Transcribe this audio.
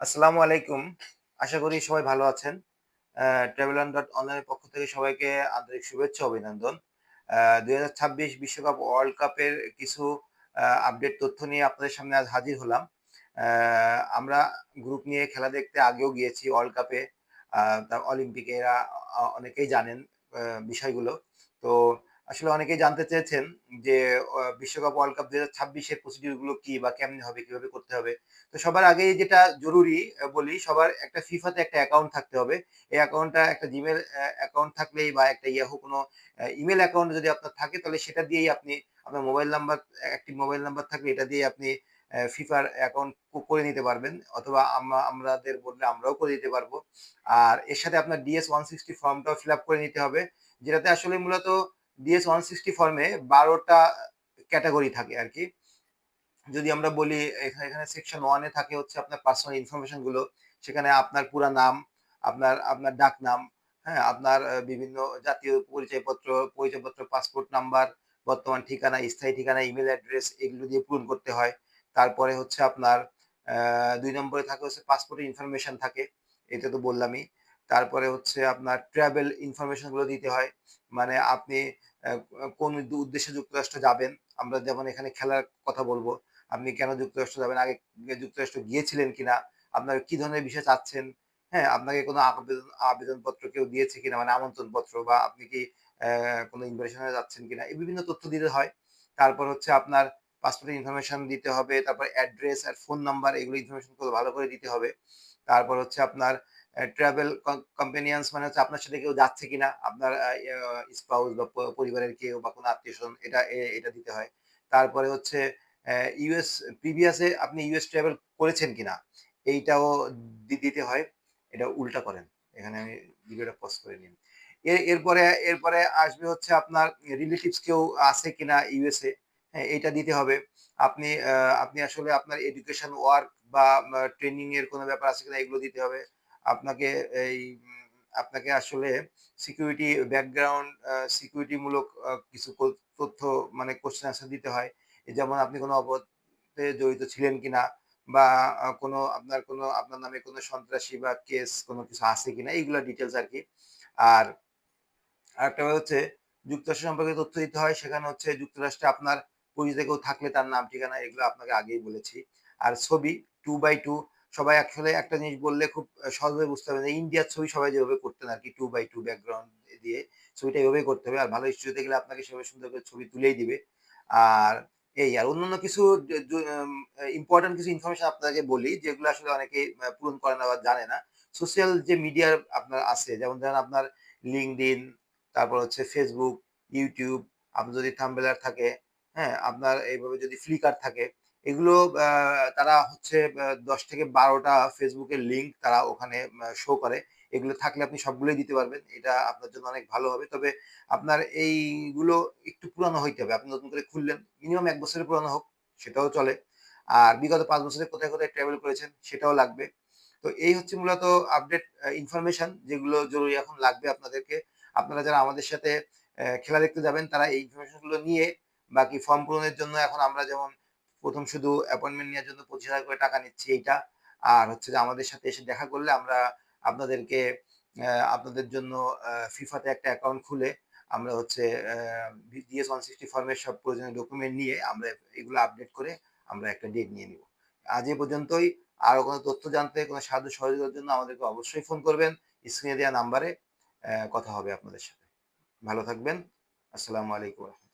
আসসালামু আলাইকুম। আশা করি সবাই ভালো আছেন। ট্রাভেল ডট অনলাইনের পক্ষ থেকে সবাইকে আন্তরিক শুভেচ্ছা, অভিনন্দন। দুই বিশ্বকাপ ওয়ার্ল্ড কাপের কিছু আপডেট তথ্য নিয়ে আপনাদের সামনে আজ হাজির হলাম। আমরা গ্রুপ নিয়ে খেলা দেখতে আগেও গিয়েছি ওয়ার্ল্ড কাপে। অলিম্পিকে এরা অনেকেই জানেন বিষয়গুলো। তো আসলে অনেকেই জানতে চেয়েছেন যে বিশ্বকাপ ওয়ার্ল্ড কাপ দুই হাজার ছাব্বিশের প্রসিডিউরগুলো কি বা কেমনে হবে, কীভাবে করতে হবে? তো সবার আগে যেটা জরুরি বলি, সবার একটা ফিফাতে একটা অ্যাকাউন্ট থাকতে হবে। এই অ্যাকাউন্টটা একটা জিমেল অ্যাকাউন্ট থাকলেই বা একটা ইয়াহু কোনো ইমেল অ্যাকাউন্ট যদি আপনার থাকে, তাহলে সেটা দিয়েই আপনি আপনার মোবাইল নাম্বার একটি মোবাইল নাম্বার থাকলে এটা দিয়ে আপনি ফিফার অ্যাকাউন্ট করে নিতে পারবেন। অথবা আমরা আমাদের বললে আমরাও করে দিতে পারব। আর এর সাথে আপনার ডিএস ওয়ান সিক্সটি ফর্মটাও ফিল আপ করে নিতে হবে। যেটাতে আসলে মূলত ডিএস ওয়ান সিক্সটি ফর্মে বারোটা ক্যাটাগরি থাকে আর কি যদি আমরা বলি এখানে সেকশন ওয়ানে থাকে হচ্ছে আপনার পার্সোনাল ইনফরমেশনগুলো, সেখানে আপনার পুরা নাম, আপনার আপনার ডাক নাম হ্যাঁ আপনার বিভিন্ন জাতীয় পরিচয়পত্র পরিচয়পত্র পাসপোর্ট নাম্বার বর্তমান ঠিকানা, স্থায়ী ঠিকানা ইমেল অ্যাড্রেস এগুলো দিয়ে পূরণ করতে হয়। তারপরে হচ্ছে আপনার দুই নম্বরে থাকে হচ্ছে পাসপোর্টের ইনফরমেশন থাকে, এটা তো বললামই। তারপরে হচ্ছে আপনার ট্রাভেল ইনফরমেশনগুলো দিতে হয়। মানে আপনি কোন উদ্দেশ্যে যুক্তরাষ্ট্র যাবেন? আমরা যেমন এখানে খেলার কথা বলব। আপনি কেন যুক্তরাষ্ট্র যাবেন? আগে যুক্তরাষ্ট্র গিয়েছিলেন কিনা? আপনার কি ধরনের বিষয় চাচ্ছেন? হ্যাঁ আপনাকে কোনো আবেদন, আবেদনপত্র কেউ দিয়েছে কিনা? মানে আমন্ত্রণ পত্র বা আপনি কি কোনো ইনভিটেশনে যাচ্ছেন কিনা? এই বিভিন্ন তথ্য দিতে হয়। তারপর হচ্ছে আপনার পাসপোর্টের ইনফরমেশন দিতে হবে। তারপর অ্যাড্রেস আর ফোন নাম্বার এগুলো ইনফরমেশন ভালো করে দিতে হবে। তারপর হচ্ছে আপনার ট্রাভেল কম্পেনিয়ান্স মানে হচ্ছে আপনার সাথে কেউ যাচ্ছে কিনা, আপনার স্পাউস বা পরিবারের কেউ বা কোনো আত্মীয় স্বজন এটা এটা দিতে হয়। তারপরে হচ্ছে ইউএস প্রিভিয়াসে আপনি ইউএস ট্রাভেল করেছেন কিনা, এইটাও দিতে হয়। এটা উল্টা করেন। এখানে আমি ভিডিওটা পজ করে নিন এর, এরপরে এরপরে আসবে হচ্ছে আপনার রিলেটিভস কেউ আছে কিনা ইউএসএ হ্যাঁ এটা দিতে হবে। আপনি আপনি আসলে আপনার এডুকেশন ওয়ার্ক বা ট্রেনিং এর কোনো ব্যাপার আছে কিনা, এগুলো দিতে হবে। আপনাকে এই, আপনাকে আসলে সিকিউরিটি ব্যাকগ্রাউন্ড সিকিউরিটি মূলক কিছু তথ্য মানে কোশ্চেন আনসার দিতে হয়। যেমন আপনি কোনো অপরাধে জড়িত ছিলেন কিনা বা কোনো আপনার কোনো, আপনার নামে কোনো সন্ত্রাসী বা কেস কোনো কিছু আছে কিনা, এইগুলো ডিটেলস আর কি। আর আরেকটা হচ্ছে, যুক্তরাষ্ট্র সম্পর্কে তথ্য দিতে হয়, সেখানে হচ্ছে যুক্তরাষ্ট্রে আপনার পরিচিত কেউ থাকলে তার নাম, ঠিকানা, এগুলো আপনাকে আগেই বলেছি। আর ছবি টু বাই টু সবাই আসলে একটা জিনিস বললে খুব সহজভাবে বুঝতে হবে যে ইন্ডিয়ার ছবি সবাই যেভাবে করতেন আর কি টু বাই টু ব্যাকগ্রাউন্ড দিয়ে ছবিটা এভাবেই করতে হবে। আর ভালো স্টুডিওতে গেলে আপনাকে সেভাবে সুন্দর করে ছবি তুলেই দিবে। আর এই, আর অন্যান্য কিছু ইম্পর্টেন্ট কিছু ইনফরমেশন আপনাকে বলি, যেগুলো আসলে অনেকে পূরণ করে না বা জানে না। সোশ্যাল যে মিডিয়ার আপনার আছে, যেমন ধরেন আপনার লিঙ্কডিন তারপর হচ্ছে ফেসবুক ইউটিউব আপনার যদি থাম্বেলার থাকে হ্যাঁ আপনার এইভাবে যদি ফ্লিকার থাকে এগুলো তারা হচ্ছে দশ থেকে বারোটা ফেসবুকের লিঙ্ক তারা ওখানে শো করে। এগুলো থাকলে আপনি সবগুলোই দিতে পারবেন। এটা আপনার জন্য অনেক ভালো হবে। তবে আপনার এইগুলো একটু পুরানো হইতে হবে। আপনি নতুন করে খুললেন মিনিমাম এক বছরের পুরানো হোক, সেটাও চলে। আর বিগত পাঁচ বছরে কোথায় কোথায় ট্রাভেল করেছেন, সেটাও লাগবে। তো এই হচ্ছে মূলত আপডেট ইনফরমেশন যেগুলো জরুরি এখন লাগবে আপনাদেরকে। আপনারা যারা আমাদের সাথে খেলা দেখতে যাবেন, তারা এই ইনফরমেশনগুলো নিয়ে বাকি ফর্ম পূরণের জন্য এখন আমরা যেমন প্রথম শুধু অ্যাপয়েন্টমেন্ট নেওয়ার জন্য পঁচিশ হাজার করে টাকা নিচ্ছি এইটা। আর হচ্ছে যে আমাদের সাথে এসে দেখা করলে আমরা আপনাদেরকে আপনাদের জন্য ফিফাতে একটা অ্যাকাউন্ট খুলে আমরা হচ্ছে ডিএস ওয়ান সিক্সটি ফর্মের সব প্রয়োজনীয় ডকুমেন্ট নিয়ে আমরা এগুলো আপডেট করে আমরা একটা ডেট নিয়ে নিব। আজ এ পর্যন্তই। আরও কোনো তথ্য জানতে, কোনো সাহায্য সহযোগিতার জন্য আমাদেরকে অবশ্যই ফোন করবেন। স্ক্রিনে দেওয়া নাম্বারে কথা হবে আপনাদের সাথে। ভালো থাকবেন। আসসালামু আলাইকুম।